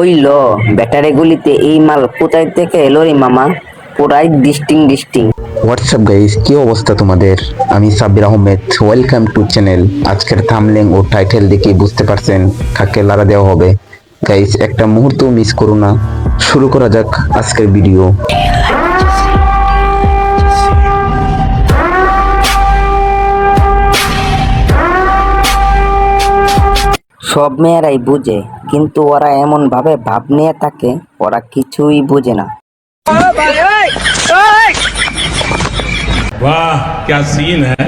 ওই ল ব্যাটারি গুলিতে এই মাল কোথায় থেকে এলো রে মামা? পুরাই ডিস্টিং ডিস্টিং। হোয়াটসঅ্যাপ গাইস কি অবস্থা তোমাদের? আমি Sabbir Ahmed. Welcome to channel আজকের থামলেং ও টাইটেল দেখে বুঝতে পারছেন কাকে লারা দেওয়া হবে। গাইস একটা মুহূর্ত মিস করো না। শুরু করা যাক আজকের ভিডিও সব মেয়েরাই বুঝে। কিন্তু ওরা এমন ভাবে ভাব নিয়ে থাকে ওরা কিছুই বুঝে না वाह क्या सीन है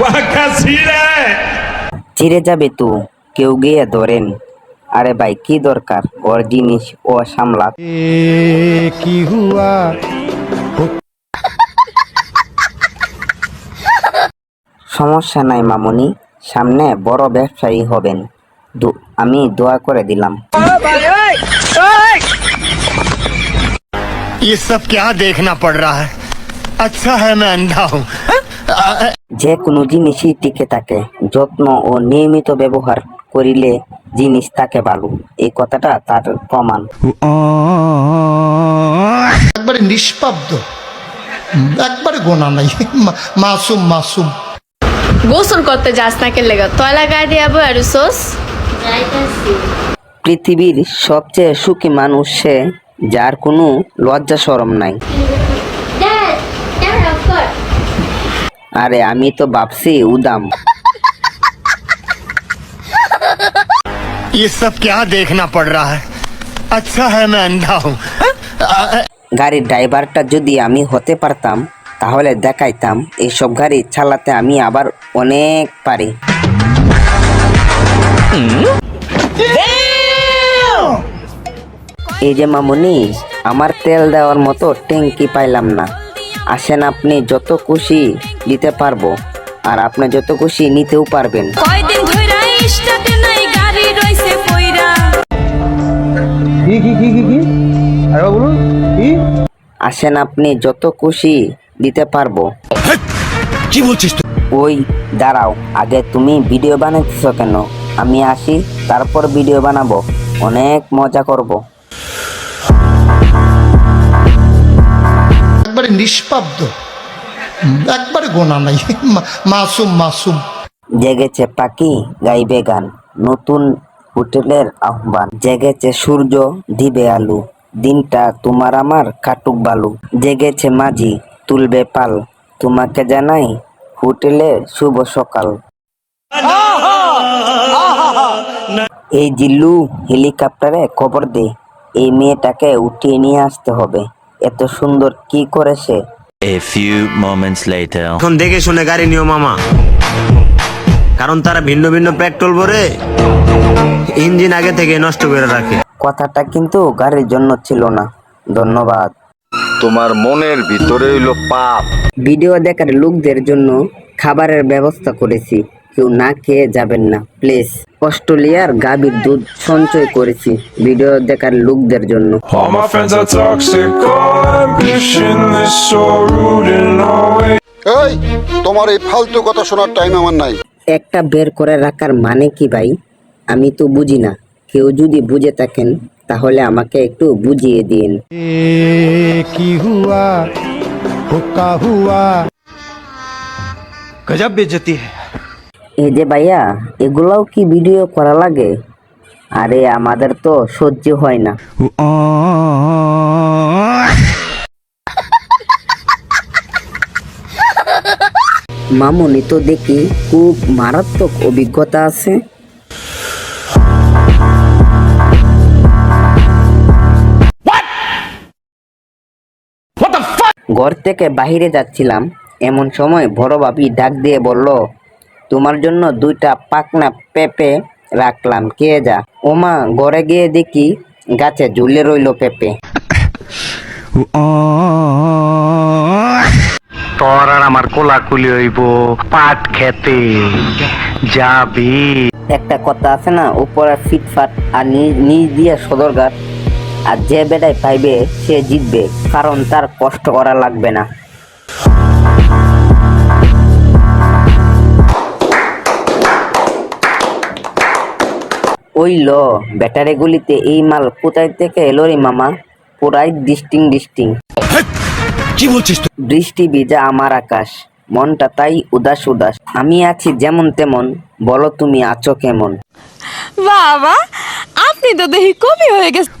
वाह क्या सीन है চিড়ে যাবে তো কেউ গিয়ে ধরেন আরে ভাই কি দরকার ওর জিনিস ও সামলা কি হুয়া সমস্যা নাই মামুনি সামনে বড় ব্যবসায়ী হবেন দু- আমি দোয়া করে দিলাম ये सब क्या देखना पड़ रहा है अच्छा है मैं अंधा हूँ যে কোনো জিনিসই টিকে থাকে যত্ন ও নিয়মিত ব্যবহার করিলে জিনিস থাকে ভালো এই কথাটা তার প্রমাণ একবারে নিষ্পাব্দ একবারে গোনা নাই মা- মাসুম মাসুম গোসল করতে যাস না কে লেগে তয়লা গায়ে দিয়ে আবার আর সোস পৃথিবীর সবচেয়ে সুখী মানুষ সে যার কোনো লজ্জা সরম নাই Dad, camera of course. আরে আমি তো ভাবছি উদাম ये सब क्या देखना पड़ रहा है अच्छा है मैं अंधा हूँ গাড়ির ড্রাইভারটা যদি আমি হতে পারতাম তাহলে দেখাইতাম এইসব গাড়ি চালাতে আমি আবার অনেক পারি এই যে মামুনি আমার তেল দেওয়ার মতো ট্যাঙ্কি পাইলাম না। আসেন আপনি যত খুশি দিতে পারব আর আপনি যত খুশি নিতেও পারবেন। কয়দিন ধইরা স্টার্টে নাই গাড়ি রইছে পইরা আসেন আপনি যত খুশি দিতে পারব। কি বলছিস ওই দাঁড়াও আগে তুমি ভিডিও বানাইতেছ কেন? আমি আসি তারপর ভিডিও বানাবো। অনেক মজা করব। একবারে নিষ্পাব্দ। একবারে গোনা নাই। মাসুম মাসুম। জেগেছে পাখি গাইবে গান। নতুন হোটেলের আহ্বান। জেগেছে সূর্য দিবে আলু। দিনটা তোমার আমার কাটুক বালু। জেগেছে মাঝি তুলবে পাল। তোমাকে জানাই হোটেলে শুভ সকাল। এই জিল্লু হেলিকপ্টারে খবর দে এই মেয়েটাকে উঠিয়ে নিয়ে আসতে হবে। এত সুন্দর কি করেছে? A few moments later. এখন দেখে শুনে গাড়ি নিও মামা। কারণ তারা ভিন্ন ভিন্ন পেট্রোল ভরে ইঞ্জিন আগে থেকে নষ্ট করে রাখে। কথাটা কিন্তু গাড়ির জন্য ছিল না। ধন্যবাদ। তোমার মনের ভিতরে হইল পাপ। ভিডিও দেখার লোকদের জন্য খাবারের ব্যবস্থা করেছি। কেউ না খেয়ে যাবেন না প্লিজ। অস্ট্রেলিয়ার গাভীর দুধ সঞ্চয় করেছি ভিডিও দেখার লোকদের জন্য. এই তোমার এই ফালতু কথা শোনার টাইম আমার নাই। একটা বের করে রাখার মানে কি ভাই? আমি তো বুঝি না। কেউ যদি বুঝে থাকেন তাহলে আমাকে একটু বুঝিয়ে দিন। কি হুয়া হুক্কা হুয়া। গজব বেজতি है এই যে ভাইয়া এগুলাও কি ভিডিও করা লাগে? আরে আমাদের তো সহ্য হয় না। মামুনি তো দেখি খুব মারাত্মক অভিজ্ঞতা আছে। ঘর থেকে বাইরে যাচ্ছিলাম। এমন সময় বড় ভাবি ডাক দিয়ে বলল তোমার জন্য দুইটা পাকনা পেঁপে রাখলাম কে যা? ওমা ঘরে গিয়ে দেখি গাছে ঝুলে রইল পেঁপে। তোর আর আমার কোলাকুলি হইব পাট খেতে। যাবি। একটা কথা আছে না উপরে ফিটফাট আর নিজ দিয়ে সদরঘাট। আর যে বেটায় পাইবে সে জিতবে কারণ তার কষ্ট করা লাগবে না। ওই ল ব্যাটারি গুলিতে এই মাল কোথায় থেকে এলো রে মামা? পুরাই ডিস্টিং ডিস্টিং। কি বলছিস বৃষ্টি ভিজা আমার আকাশ মনটা তাই উদাস উদাস। আমি আছি যেমন তেমন বলো তুমি আছো কেমন? বাবা আপনি তো দেখি কবি হয়ে গেছে।